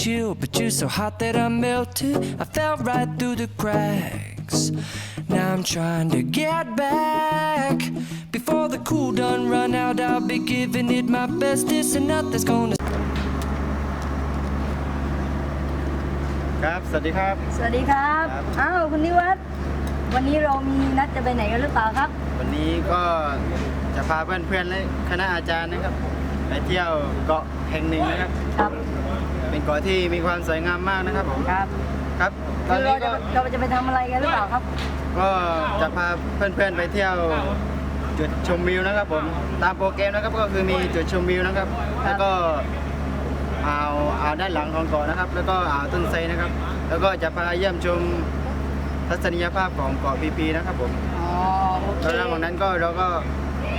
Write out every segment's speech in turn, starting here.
tried to be chill, but you're so hot that I melted. I fell right through the cracks. Now I'm trying to get back. Before the cool done run out, I'll be giving it my best. This and nothing's gonna ครับ สวัสดีครับ สวัสดีครับ ครับ อ้าวคุณนิวัฒน์วันนี้เรามีนัดจะไปไหนกันหรือเปล่าครับ วันนี้ก็จะพาเพื่อนๆและคณะอาจารย์นะครับ ไปเที่ยวเกาะแห่งหนึ่งนะครับ ครับ เป็นเกาะที่มีความสวยงามมากนะครับผมครับครับตอคืนอเรานี้จะก็เราจะไปทำอะไรกันหรือเปล่าครับ ก็จะพาเพื่อนๆไปเที่ยวจุดชมวิวนะครับผมตามโปรแกรมนะครับก็คือมีจุดชมวิวนะครับ แล้วก็อ่าวอ่าวด้านหลังของเกาะนะครับ แล้วก็อ่าวต้นไทรนะครับ แล้วก็จะพาเยี่ยมชมทัศนียภาพของเกาะพีพีนะครับผม อ๋อโอเคแล้วระหว่างนั้นก็เราก็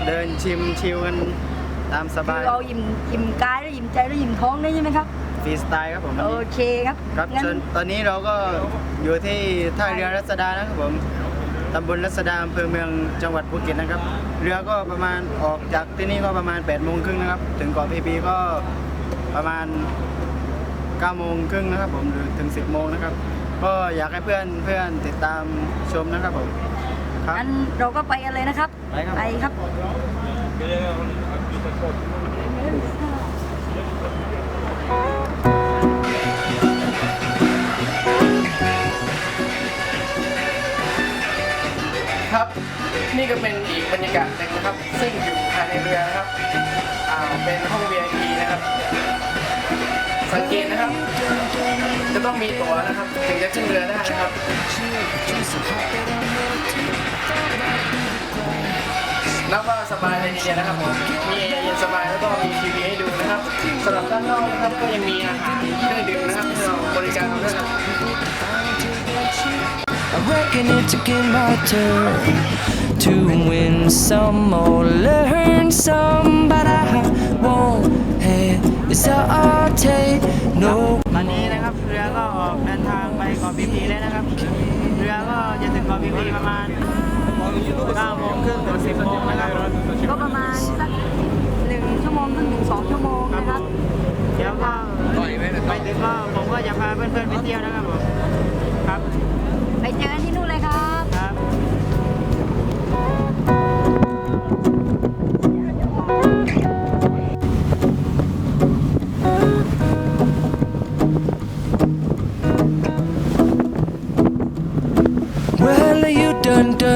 เดินชิมชิลกันตามสคืบาอยเราอิ่มอิ่มกายแล้วอิ่มใจแล้วอิ่มท้องได้ใช่ไหมครับ ฟรีสไตล์ครับผมวันโอนี้เคครับครับงั้นส่วนตอนนี้เราก็อยู่ที่ท่าเรือรัศดานะครับผมตำบลรัศดาอำเภอเมืองจังหวัดภูเก็ตนะครับ เรือก็ประมาณออกจากที่นี่ก็ประมาณ8ปดโมงครึ่งนะครับ ถึงเกาะพีพีก็ประมาณ9ก้าโมงครึ่งนะครับผมหรือถึง 10บโมงนะครับ ก็อยากให้เพื่อนเพื่อนติดตามชมนะครับผมครับ งั้นเราก็ไปกันเลยนะครับไปครับไปครับ ครับ นี่ก็เป็นอีกบรรยากาศหนึ่งนะครับ ซึ่งอยู่ภายในเรือนะครับอ่าเป็นห้อง VIP นะครับ สังเกตนะครับ จะต้องมีตั๋วนะครับถึงจะขึ้นเรือได้นะครับแล้วก็สบายเลยทีเดียวนะครับผมมีแอร์เย็นสบายแล้วก็มีทีวีให้ดูนะครับสำหรับด้านนอกนะครับก็ยังมีอาหารเครื่องดื่มนะครับที่เราบริการเราด้วยนะครับ I reckon it's again my turn to win some or learn some, but I won't hesitate. No ตอนนี้นะครับเรือก็ออกเดินทางไปเกาะพีพีแล้วนะครับ เรือก็จะถึงเกาะพีพีประมาณ9โมงครึ่งถึง10โมงนะครับก็ประมาณ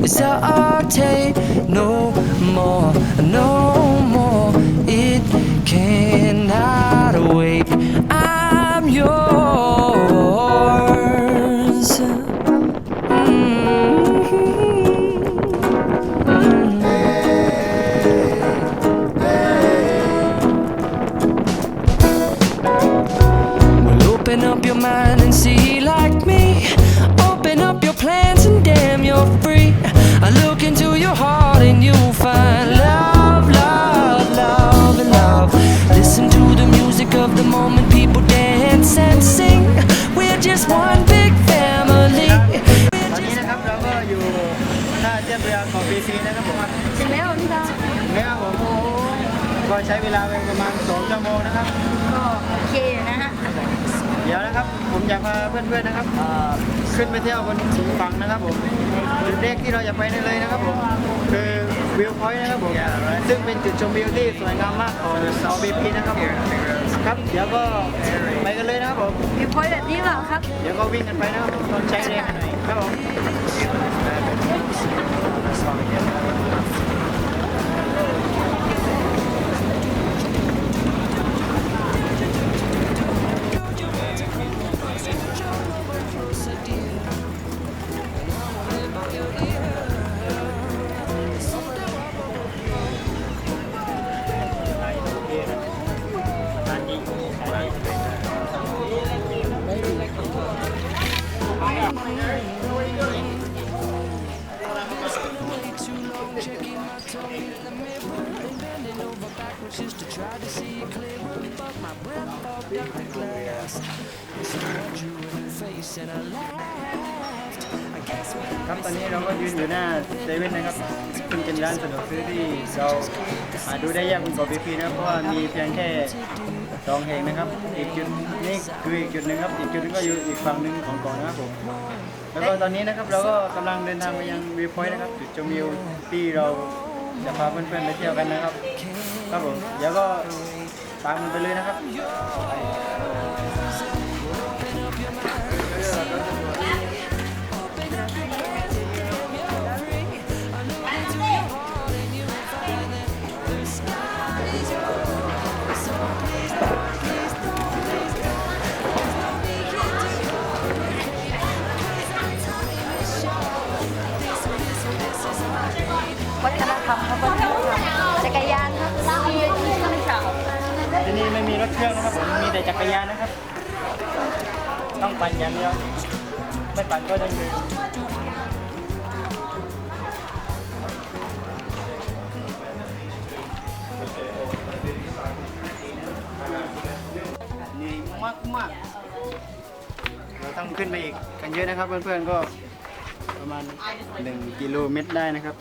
hesitate no more, no more. It cannot wait. We're just one big family. ตอนนี้นะครับเราก็อยู่ท่าเทียบเรือเกาะพีพีนะครับผมถึงแล้วพี่ดาเนี่ยครับผมก็ใช้เวลาไปประมาณ2ชั่วโมงนะครับ ก็โอเคนะฮะ เดี๋ยวนะครับผมอยากพาเพื่อนๆนะครับเอ่อขึ้นไปเที่ยวบนฝั่งนะครับผมจุดแรกที่เราจะไปได้เลยนะครับผมคือ วิวพอยต์นะครับผมซึ่งเป็นจุดชมวิวที่สวยงามมากของเสาบีพีนะครับผมครับเดี๋ยวก็ไปกันเลยนะครับผมวิวพอยต์แบบนี้เปล่าครับ เดี๋ยวก็วิ่งกันไปนะครับผมต้องใช้แรงหน่อยครับผม Bending over backwards just to try to see it clearer, but my breath fogged up the glass. So I drew a new face and I laughed. I guess what ครับตอนนี้เราก็ยืนอยู่หน้าเซเว่นนะครับซึ่งเป็นร้านสะดวกซื้อที่เราหาดูได้ยากบนเกาะพีพีนะครับเพราะว่ามีเพียงแค่สองแห่งนะครับ อีกจุดนี้คืออีกจุดหนึ่งครับ อีกจุดหนึงก็อยู่อีกฝั่งหนึ่งของเกาะนะครับผม แล้วก็ตอนนี้นะครับเราก็กำลังเดินทางไปยังวิวพอยต์นะครับ จุดชมวิวที่เรา จะพาเพื่อนๆไปเที่ยวกันนะครับ ครับผมเดี๋ยวก็ตามมันไปเลยนะครับ ผมมีแต่จักรยานนะครับ ต้องปั่นอย่างเดียวไม่ปั่นก็จะยืนเหนื่อยมากมากๆเราต้องขึ้นไปอีกกันเยอะนะครับเพื่อนๆก็ประมาณ 1 กิโลเมตรได้นะครับ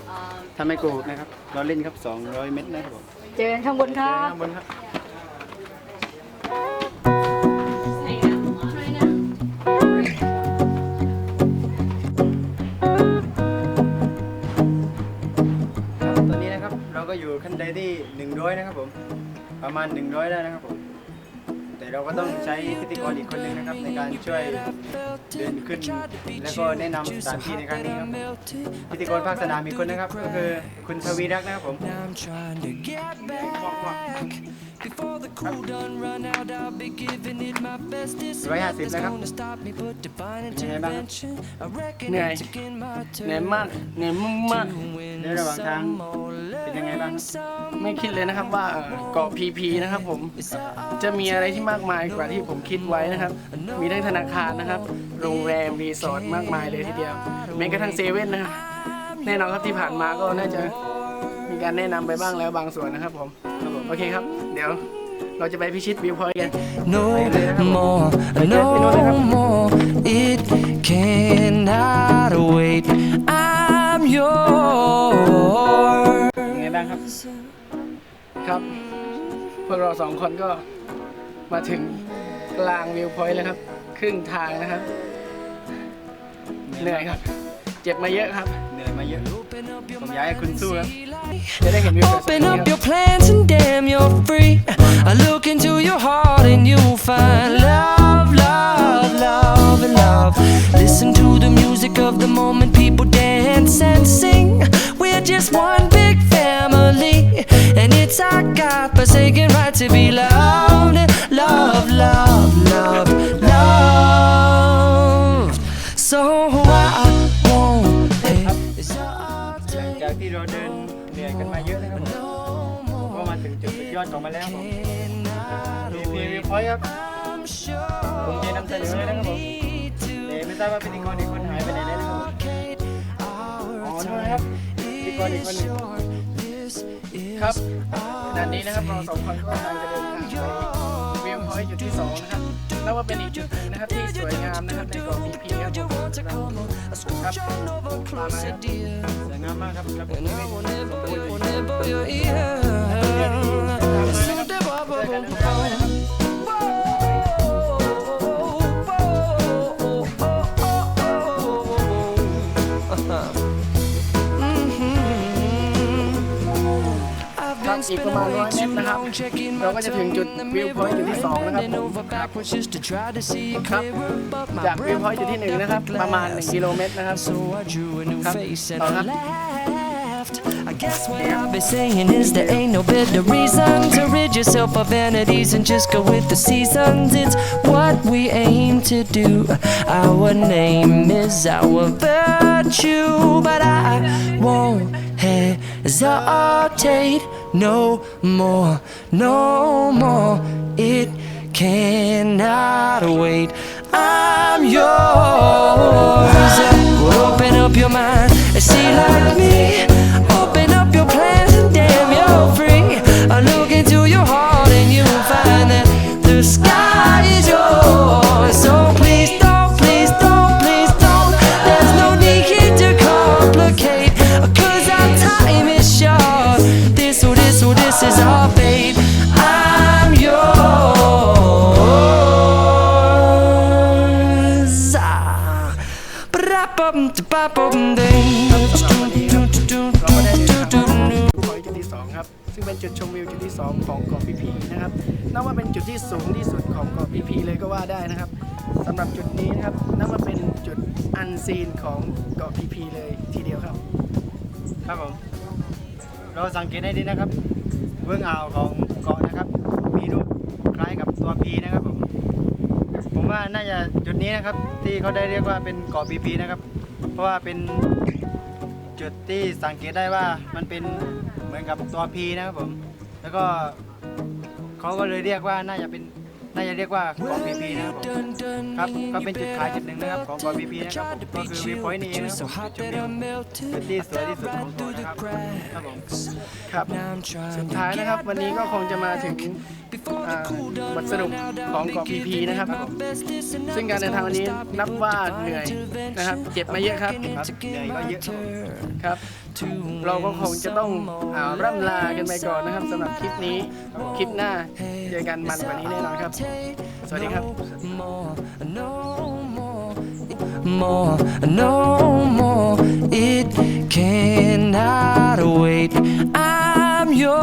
ถ้าไม่โกหกนะครับ เราเล่นครับ 200 เมตรนะครับผมเจอกันข้างบนครับข้างบนครับครับ ก็อยู่ขั้นใดที่100นะครับผม ประมาณ 100 ได้นะครับผม แต่เราก็ต้องใช้พิธีกรอีกคนหนึงนะครับในการช่วยเดินขึ้น แล้วก็แนะนำสถานที่ในครั้งนี้ครับพิธีกรภาคสนามอีกคนนะครับ ก็คือคุณทวีรักนะครับผมร้อยห้าสิบนะครับ gonna stop me but divine เป็นไงบ้างเหนื่อยเหนื่อยมากเหนื่อยมาก to win ในระหว่างทางเป็นยังไงบ้างไม่คิดเลยนะครับว่าเกาะพีพีนะครับผมจะมีอะไรที่มากมายกว่าที่ผมคิดไว้นะครับ มีทั้งธนาคารนะครับ โรงแรมรีสอร์ทมากมายเลยทีเดียวแม้กระทั่งเซเว่นนะครับแน่นอนครับที่ผ่านมาก็น่าจะมีการแนะนำไปบ้างแล้วบางส่วนนะครับผมโอเคครับ เดี๋ยวเราจะไปพิชิตวิวพอยต์กัน No more, no more. It cannot wait. I'm yours. ยังไงบ้างครับ ครับ พวกเราสองคนก็ มาถึงกลางวิวพอยต์แล้วครับ ครึ่งทางนะครับ เหนื่อยครับ เจ็บมาเยอะครับ เหนื่อยมาเยอะผมอยากให้คุณสู้ครับ จะได้เห็นวิวสวยๆ Open นี้ up ค your รับ plans and damn, you're free. I look into your heart and you'll find love, love, love, and love. Listen to the music of the moment, people dance and sing. We're just one big family, and it's our God-forsaken right to be loved, love, love, love, loved. So I won't hesitate จากที่เราเดินเหนื่อยกันมาเยอะนะครับผม no ก็ more. มาถึงจุดสุดยอดของมาแล้วครับผม Cannot มีพีวีพอยต์ครับ I'm sure ผมจะนำเสนอเลยนะครับผม need to แต่ไม่ทราบว่าพิธีกรอีกคนหายไปไหนแล้วนะครับผม locate อ๋อ our นู่นนะครับ time. พิธีกรอีกคนหนึ่ง Short, this is ครับขณะนี้นะครับเราสองคนก็กำลังจะเดินทางไป วิวพอยจุดที่สองนะครับนับว่าเป็นอีกจุดหนึ่งนะครับที่สวยงามนะครับในเกาะพีพีครับ you ผม want to come on. I scooch on over closer, dear. สวยงามมากครับครับผม And I will never, will never your ear. So the ครับ been อีกประ spending มาณร้อย way เมต too รนะครับ long checking เรา my ก็จะถึง tongue จุด in the วิวพอยต์จุดที่สองนะครับ mirror ผม over backwards just to try to see it ครับ clearer but my จากวิว breath พอยต์จุดที่หนึ่งนะครับ fogged up ประมาณ the 1 กิโลเมตรนะครับ So I drew a newครับ face and ต่อ I ครับ laughed. I guess what I've been saying is there ain't no better reason to rid yourself of vanities and just go with the seasons. It's what we aim to do. Our name is our virtue, but I won't hesitate no more, no more. It cannot wait. I'm yours. Open up your mind and see like me. ครับ ซึ่งเป็นจุดชมวิวจุดที่สองของเกาะพีพีนะครับนับว่าเป็นจุดที่สูงที่สุดของเกาะพีพีเลยก็ว่าได้นะครับสำหรับจุดนี้นะครับนับว่าเป็นจุดอันซีนของเกาะพีพีเลยทีเดียวครับ ครับผมเราสังเกตได้ดีนะครับเบื้องอ่าวของเกาะนะครับ มีรูปคล้ายกับตัวพีนะครับผม ว่าน่าจะจุดนี้นะครับที่เขาได้เรียกว่าเป็นเกาะปีปีนะครับ เพราะว่าเป็นจุดที่สังเกตได้ว่ามันเป็นเหมือนกับตัวพีนะครับผม แล้วก็เขาก็เลยเรียกว่าน่าจะเป็น น่าจะเรียกว่าเกาะพีพีนะครับผมครับก็เป็นจุดขายจุดหนึ่งนะครับของเกาะพีพีนะครับก็คือวิวพอยต์นี่เองนะครับผมจุดชมวิวจุดที่สวยที่สุดของเกาะนะครับครับผมครับสุดท้ายนะครับ วันนี้ก็คงจะมาถึงอ่าบทสรุปของเกาะพีพีนะครับซึ่งการเดินทางวันนี้นับว่าเหนื่อยนะครับเจ็บมาเยอะครับครับเหนื่อยก็เยอะครับผมครับเราก็คงจะต้องอ่าร่ำลากันไปก่อนนะครับสำหรับคลิปนี้คลิปหน้า เจอกันมันกว่านี้แน่นอนครับ สวัสดีครับ more, no more, more, no more. It cannot wait. I'm yours.